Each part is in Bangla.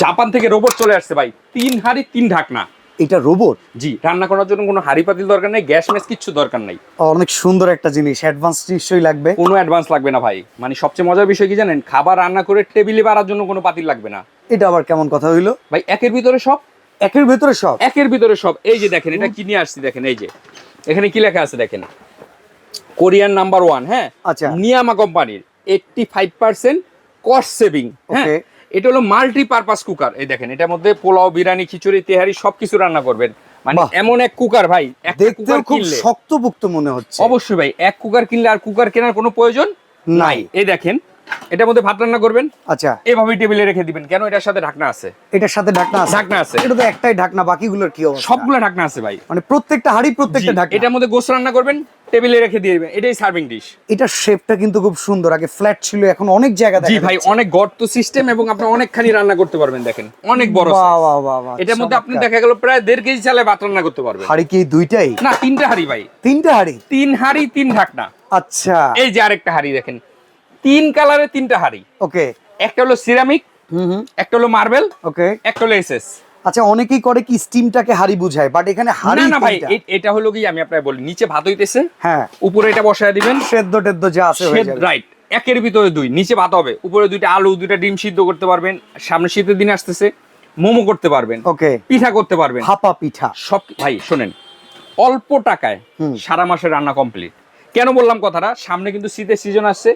জাপান থেকে রোবট চলে আসছে ভাই। তিন হাড়ি তিন ঢাকনা। এটা রোবট? জি রান্না করার জন্য কোনো হাড়ি পাতিল দরকার নেই গ্যাস ম্যাস কিচ্ছু দরকার নাই। অনেক সুন্দর একটা জিনিস অ্যাডভান্স নিশ্চয়ই লাগবে। কোনো অ্যাডভান্স লাগবে না ভাই। মানে সবচেয়ে মজার বিষয় কি জানেন খাবার রান্না করে টেবিলে বাড়ার জন্য কোনো পাতিল লাগবে না। এটা আবার কেমন কথা হইল? ভাই একের ভিতরে সব? একের ভিতরে সব? একের ভিতরে সব। এই যে দেখেন এটা কি নিয়ে আসছি দেখেন এই যে। এখানে কি লেখা আছে দেখেন? কোরিয়ান নাম্বার ওয়ান হ্যাঁ? আচ্ছা। নিয়ামা কোম্পানির eighty five percent cost saving হ্যাঁ. এটা হলো মাল্টি পারপাস কুকার এই দেখেন এটার মধ্যে পোলাও বিরিয়ানি খিচুড়ি তেহারি সবকিছু রান্না করবেন। মানে এমন এক কুকার ভাই খুব শক্তপোক্ত মনে হচ্ছে। অবশ্যই ভাই এক কুকার কিনলে আর কুকার কেনার কোনো প্রয়োজন নাই। এই দেখেন এটার মধ্যে ভাত রান্না করবেন। আচ্ছা। এভাবে টেবিলে রেখে দিবেন। কেন এটার সাথে ঢাকনা আছে? এটার সাথে ঢাকনা আছে। ঢাকনা আছে। এটা তো একটাই ঢাকনা বাকিগুলোর কি অবস্থা? সবগুলো ঢাকনা আছে ভাই। মানে প্রত্যেকটা হাড়ি প্রত্যেকটা ঢাকনা। এটার মধ্যে গোস রান্না করবেন। টেবিলে রেখে দিয়ে দিবেন। এটাই সার্ভিং ডিশ এটার শেপটা কিন্তু খুব সুন্দর। আগে ফ্ল্যাট ছিল এখন অনেক জায়গা জি ভাই অনেক গর্ত সিস্টেম এবং আপনি অনেকখানি রান্না করতে পারবেন দেখেন। অনেক বড় এটার মধ্যে আপনি দেখা গেল প্রায় দেড় কেজি চালে ভাত রান্না করতে পারবেন। হাড়ি কি দুইটাই? না তিনটা হাড়ি ভাই। তিনটা হাড়ি? তিন হাড়ি তিন ঢাকনা। আচ্ছা। এই যে আরেকটা হাড়ি দেখেন। তিন কালারের তিনটা হাড়ি। ওকে একটা হলো সিরামিক হুম হুম। একটা হলো মার্বেল ওকে একটা হলো এসএস আচ্ছা অনেকেই করে কি স্টিমটাকে হাড়ি বুঝায় বাট এখানে হাড়ি না ভাই এটা হলো কি আমি আপনাকে বলি নিচে ভাত হইতেছে হ্যাঁ। উপরে এটা বসায় দিবেন। সেদ্ধ টেদ্ধ যা আছে হয়ে যাবে। রাইট একের ভিতরে দুই নিচে ভাত হবে উপরে দুইটা আলু দুইটা ডিম সিদ্ধ করতে পারবেন সামনে শীতের দিন আসতেছে মোমো করতে পারবেন ওকে। পিঠা করতে পারবেন। হাপা পিঠা। সব ভাই শোনেন অল্প টাকায়। সারা মাসের রান্না কমপ্লিট কেন বললাম কথাটা? সামনে কিন্তু শীতের সিজন আসছে।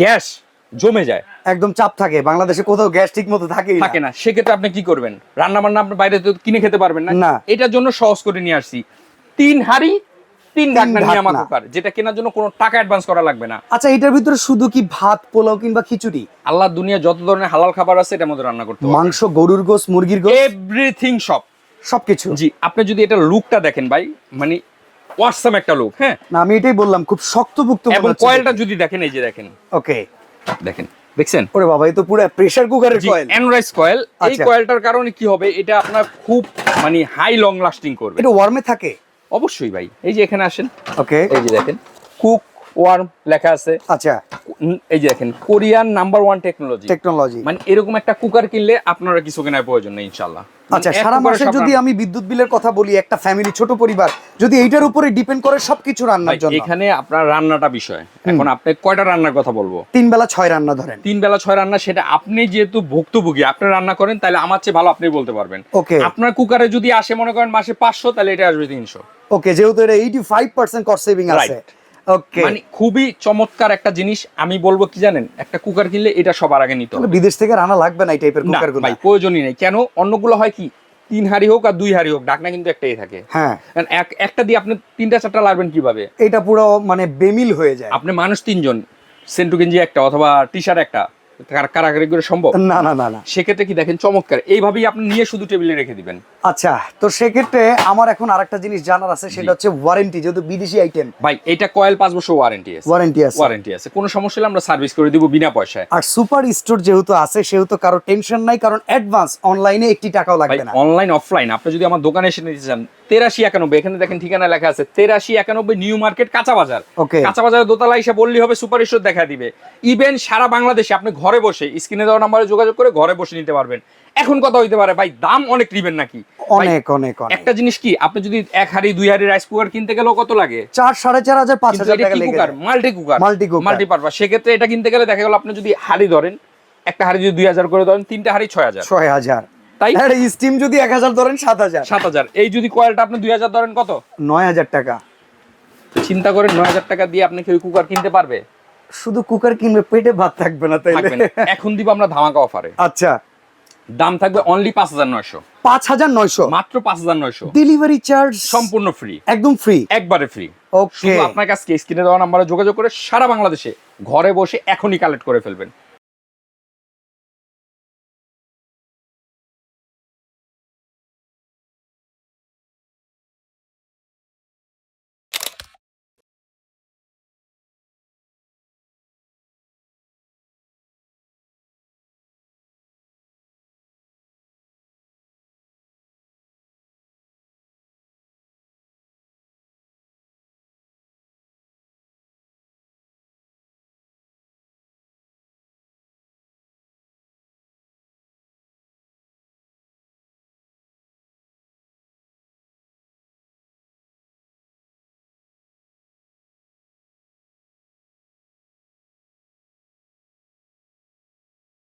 গ্যাস জমে যায়। একদম চাপ থাকে বাংলাদেশে কোথাও গ্যাস ঠিক মতো থাকেই থাকে না। সেক্ষেত্রে আপনি কি করবেন? রান্না বান্না আপনি বাইরে তো কিনে খেতে পারবেন না। এটার জন্য সহজ করে নিয়ে আসছি। তিন হাড়ি তিন ঢাকনা। নিয়ামা কুকার যেটা কেনার জন্য কোনো টাকা অ্যাডভান্স করা লাগবে না। আচ্ছা এটার ভিতরে শুধু কি ভাত পোলাও কিংবা খিচুড়ি? আল্লাহ দুনিয়া যত ধরনের হালাল খাবার আছে এটার মধ্যে রান্না করতে মাংস গরুর গোস মুরগির গোস এভরিথিং সব। সবকিছু? জি আপনি যদি এটা লুকটা দেখেন ভাই মানে ওয়াসাম একটা লুক হ্যাঁ? না আমি এটাই বললাম খুব শক্তপোক্ত এবং কয়েলটা যদি দেখেন এই যে দেখেন। ওকে দেখেন দেখছেন? ওরে বাবা এই তো পুরো প্রেসার কুকারের কয়েল এনরাইস কয়েল এই আচ্ছা। কয়েলটার কারণে কি হবে? এটা আপনার খুব মানে হাই লং লাস্টিং করবে। এটা ওয়ার্মে থাকে? অবশ্যই ভাই। এই যে এখানে আসেন। ওকে এই যে দেখেন। কুক ওয়ার্ম লেখা আছে। আচ্ছা। এই যে দেখেন Korean number one technology. Technology. মানে এরকম একটা কুকার কিনলে আপনারা কিছু কেনার প্রয়োজন নেই ইনশাল্লাহ আচ্ছা মানে সারা কুকারে মাসে যদি আমি বিদ্যুৎ বিলের কথা বলি একটা ফ্যামিলি ছোট পরিবার যদি এইটার উপরে ডিপেন্ড করে সবকিছু রান্নার জন্য। এখানে আপনার রান্নাটা বিষয়। এখন আপনি কয়টা রান্নার কথা বলব? তিন বেলা ছয় রান্না ধরেন। তিন বেলা ছয় রান্না সেটা আপনি যেহেতু ভুক্তভোগী আপনি রান্না করেন তাহলে আমার চেয়ে ভালো আপনি বলতে পারবেন। ওকে। আপনার কুকারে যদি আসে মনে করেন মাসে পাঁচশো তাহলে এটা আসবে তিনশো। ওকে যেহেতু এটা eighty five percent cost saving আছে মানে খুবই চমৎকার একটা জিনিস আমি বলব কি জানেন? একটা কুকার কিনলে এটা সবার আগে নিতে হবে। বিদেশ থেকে রান্না লাগবে না এই টাইপের কুকারগুলো। ভাই প্রয়োজনই নেই। কেন? অন্যগুলো হয় কি? তিন হাড়ি হোক আর দুই হাড়ি হোক ডাকনা কিন্তু একটাই থাকে। হ্যাঁ। এক- একটা দিয়ে আপনি তিনটা চারটা লাগবেন কীভাবে? এটা পুরো মানে বেমিল হয়ে যায়। আপনি মানুষ তিনজন সেন্টু গেঞ্জি একটা অথবা টি শার্ট একটা। কারাগারি করে সম্ভব? না না না না। সেক্ষেত্রে কি দেখেন চমৎকার। এইভাবেই আপনি নিয়ে শুধু টেবিলে রেখে দিবেন। আচ্ছা তো সেক্ষেত্রে আমার এখন আরেকটা জিনিস জানার আছে সেটা হচ্ছে ওয়ারেন্টি যেহেতু বিদেশি আইটেম ভাই এটা কয়েল পাঁচ বছর ওয়ারেন্টি আছে। ওয়ারেন্টি আছে। ওয়ারেন্টি আছে। কোনো সমস্যা হলে আমরা সার্ভিস করে দিব বিনা পয়সায়। আর সুপার স্টোর যেহেতু আছে সেহেতু কারও টেনশন নাই কারণ অ্যাডভান্স অনলাইনে একটি টাকাও লাগবে না। অনলাইন অফলাইন আপনি যদি আমার দোকানে এসে নিতে চান তেরাশি একানব্বই এখানে দেখেন ঠিকানা লেখা আছে তেরাশি একানব্বই নিউ মার্কেট কাঁচা বাজার। কাঁচা বাজারের দোতলা এসে বললি হবে সুপার স্টোর দেখা দিবে। ইভেন সারা বাংলাদেশে আপনি ঘরে বসে স্ক্রিনে দেওয়া নাম্বারে যোগাযোগ করে ঘরে বসে নিতে পারবেন। এখন কথা হইতে পারে ভাই দাম অনেক নিবেন নাকি? অনেক অনেক একটা জিনিস কি আপনি যদি এক হাড়ি দুই হাড়ি রাইস কুকার কিনতে গেলেও কত লাগে? চার সাড়ে চার হাজার পাঁচ হাজার টাকা cooker multi cooker Multi cooker। Multi purpose সেক্ষেত্রে এটা কিনতে গেলে দেখা গেল আপনি যদি হাড়ি ধরেন একটা হাড়ি যদি দুই হাজার করে ধরেন তিনটা হাড়ি ছয় হাজার। ছয় হাজার। তাই? স্টিম যদি এক হাজার ধরেন সাত হাজার। সাত হাজার। এই যদি কয়েলটা আপনি দুই হাজার ধরেন কত? নয় হাজার টাকা। চিন্তা করেন নয় হাজার টাকা দিয়ে আপনি কি কুকার কিনতে পারবে? শুধু কুকার কিনবে পেটে ভাত থাকবে না না। এখন দিব আমরা ধামাকা অফারে আচ্ছা। দাম থাকবে অনলি পাঁচ হাজার নয়শো। পাঁচ হাজার নয়শো। মাত্র পাঁচ হাজার নয়শো। ডেলিভারি চার্জ সম্পূর্ণ ফ্রি একদম ফ্রি একবারে ফ্রি ওকে শুধু আপনার কাছে স্ক্রিনে দেওয়া নাম্বারে যোগাযোগ করে সারা বাংলাদেশে ঘরে বসে এখনই কালেক্ট করে ফেলবেন।